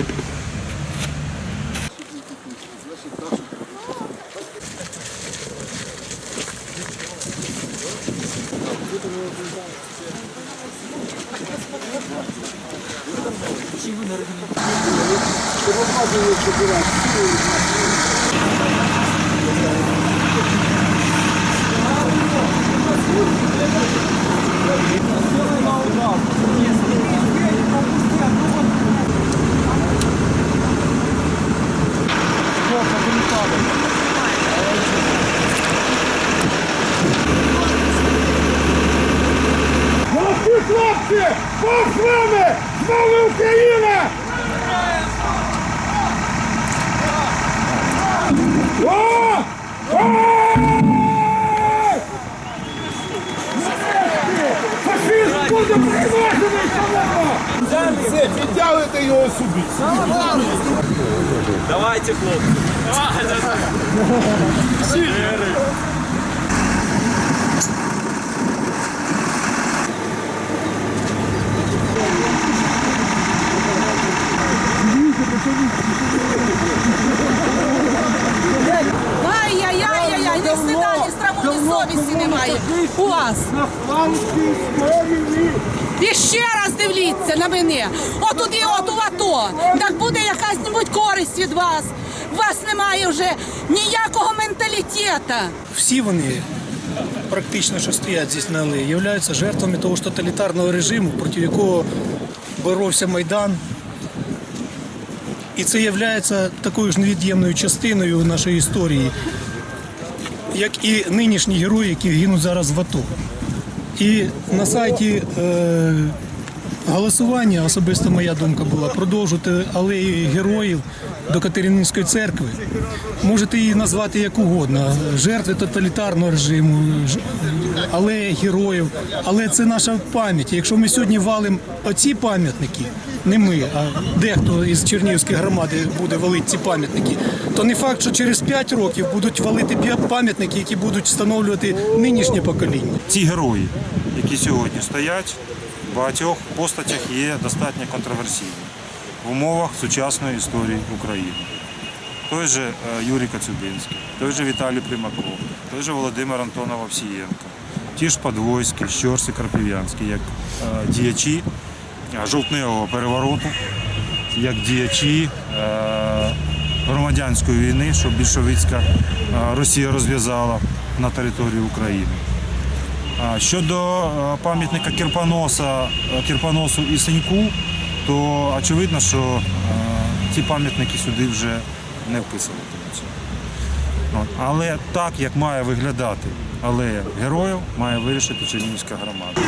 Хлопці, хлопці! Бог з вами! З вами Україна! О! О! Фашист буде принесений шалено! Все, підтягуйте його сюди. Давайте, хлопці. Ай-яй-яй-яй, вас. І ще раз дивіться на мене. Отуди, от у АТО. Так буде якась-небудь користь від вас. У вас немає вже ніякого менталітету. всі вони практично, що стоять здесь на алеї, являються жертвами того ж тоталітарного режиму, проти якого боровся Майдан. І це є такою ж невід'ємною частиною нашої історії, як і нинішні герої, які гинуть зараз в АТО. І на сайті е, голосування, особисто моя думка була, продовжити алею героїв до Катерининської церкви. Можете її назвати як угодно. Жертви тоталітарного режиму, алея героїв. Але це наша пам'ять. Якщо ми сьогодні валимо оці пам'ятники, не ми, а дехто із Чернігівської громади буде валити ці пам'ятники, то не факт, що через 5 років будуть валити пам'ятники, які будуть встановлювати нинішнє покоління. ці герої, які сьогодні стоять, в багатьох постатях є достатньо контроверсійні в умовах сучасної історії України. Той же е, Юрій Коцюбинський, той же Віталій Примаков, той же Володимир Антонов Овсієнко, ті ж Подвойські, Щорс і Карпів'янський, як е, діячі е, жовтневого перевороту, як діячі е, громадянської війни, що більшовицька Росія розв'язала на території України. Щодо пам'ятника Кірпоноса, е, Кірпоносу і Синьку, то очевидно, що ці пам'ятники сюди вже не вписуватимуться. Але так, як має виглядати алея героїв, має вирішити Чернігівська громада.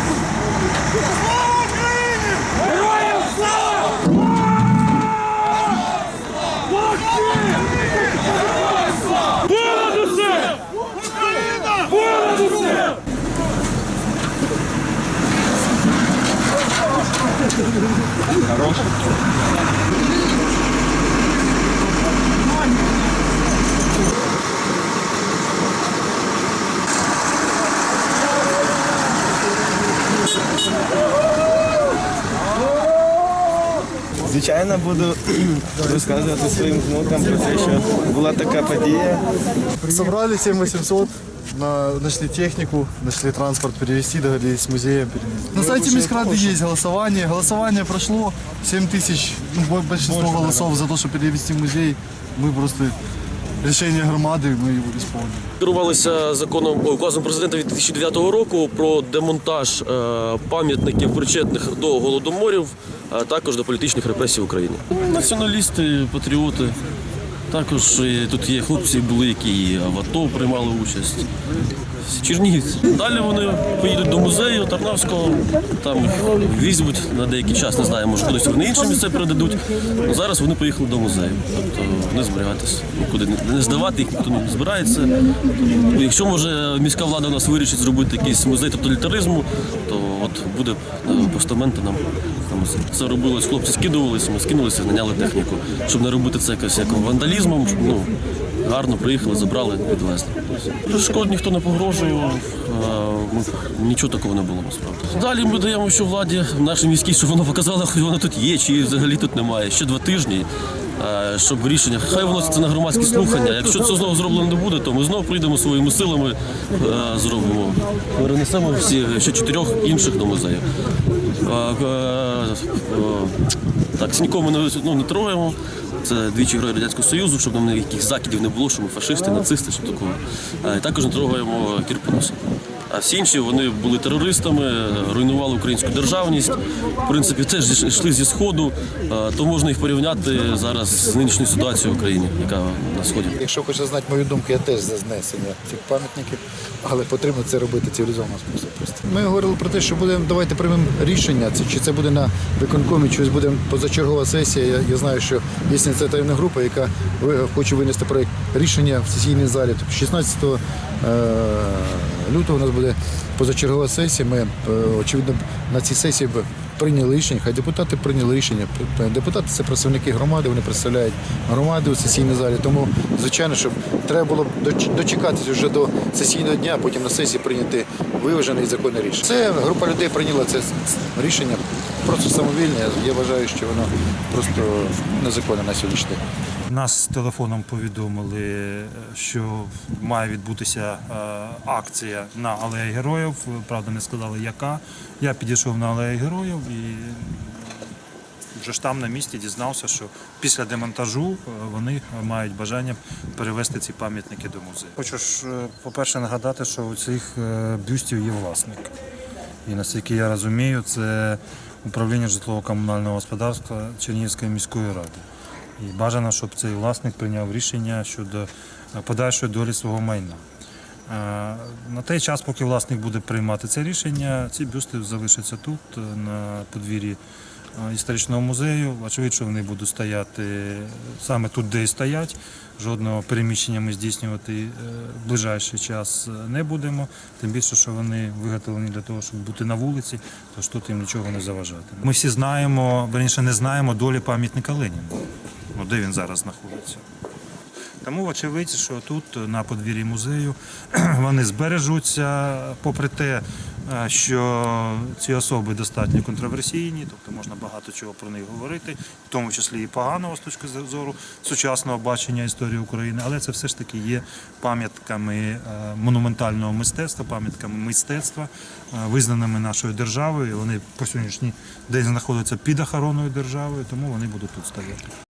Понад усе! Україна! Звичайно, буду розказувати своїм внукам про те, що була така подія. Собрали 7800, на, нашли технику, нашли транспорт перевести, договорились с музеем. перевезти. На сайте Мискрады есть голосование. Голосование прошло 7 тысяч, ну, бо- большинство голосов за то, что перевести в музей. Мы просто решение громади ми його виконуємо. Керувалися законом указом президента від 2009 року про демонтаж е, пам'ятників причетних до голодоморів, а також до політичних репресій в Україні. Націоналісти, патріоти. Також е, тут є хлопці, були, які в АТО приймали участь. Чернігівці. Далі вони поїдуть до музею Тарнавського, там їх візьмуть на деякий час, не знаю, може кудись вони інше місце передадуть. Ну, зараз вони поїхали до музею. Тобто не зберігатися. Нікуди не- здавати їх ніхто не збирається. Тобто, якщо може міська влада у нас вирішить зробити якийсь музей тоталітаризму, то от буде е, постаменти нам. Це робилось, хлопці скидувалися, ми скинулися, наняли техніку, щоб не робити це якось як вандалізмом, щоб ну гарно приїхали, забрали, відвезли. Шкод ніхто не погрожує. ми- Нічого такого не було насправді. Далі ми даємо що владі нашій міській, щоб вона показала, хоч вона тут є, чи взагалі тут немає. Ще два тижні, е, щоб рішення. Хай вноситься на громадські слухання. Якщо це знову зроблено не буде, то ми знову прийдемо своїми силами, е, зробимо. Перенесемо всі ще чотирьох інших до музею. Е, Так, нікого ми не, ну, не трогаємо. Це двічі герої Радянського Союзу, щоб нам ніяких закидів не було, що ми фашисти, нацисти, що такого. Е, Також не трогаємо Кірпоноса. А всі інші вони були терористами, руйнували українську державність. В принципі, теж йшли зі сходу, то можна їх порівняти зараз з нинішньою ситуацією в Україні, яка на сході. Якщо хочете знати мою думку, я теж за знесення цих пам'ятників, але потрібно це робити цивілізованим способом. Просто. Ми говорили про те, що будемо давайте приймемо рішення, це чи це буде на виконкомі, чи буде позачергова сесія. Я, я знаю, що є ініціативна група, яка ви- хоче винести проект рішення в сесійній залі. Тобто 16 е, лютого у нас буде позачергова сесія. Ми е, очевидно на цій сесії прийняли рішення. Хай депутати прийняли рішення. Депутати це представники громади, вони представляють громади у сесійній залі. Тому, звичайно, щоб треба було дочекатися вже до сесійного дня, потім на сесії прийняти виважене і законне рішення. Це група людей прийняла це рішення просто самовільне. Я вважаю, що воно просто незаконне на сьогоднішній день. Нас телефоном повідомили, що має відбутися е, акція на Алеї Героїв. Правда, не сказали яка. Я підійшов на Алею Героїв і вже ж там на місці дізнався, що після демонтажу е, вони мають бажання перевести ці пам'ятники до музею. Хочу ж, е, по-перше, нагадати, що у цих е, бюстів є власник. І наскільки я розумію, це управління житлово-комунального господарства Чернігівської міської ради. І бажано, щоб цей власник прийняв рішення щодо е, подальшої долі свого майна. Е, На той час, поки власник буде приймати це рішення, ці бюсти залишаться тут, е, на подвір'ї історичного музею. Очевидно, що вони будуть стояти саме тут, де і стоять. Жодного переміщення ми здійснювати е, в ближайший час е, не будемо. Тим більше, що вони виготовлені для того, щоб бути на вулиці, тож тут їм нічого не заважатиме. Ми всі знаємо, верніше не знаємо долі пам'ятника Леніна, де він зараз знаходиться. Тому очевидь, що тут на подвір'ї музею вони збережуться, попри те, е, що ці особи достатньо контроверсійні, тобто можна багато чого про них говорити, в тому числі і поганого з точки зору сучасного бачення історії України, але це все ж таки є пам'ятками е, монументального мистецтва, пам'ятками мистецтва, е, визнаними нашою державою. Вони по сьогоднішній день знаходяться під охороною держави, тому вони будуть тут стояти.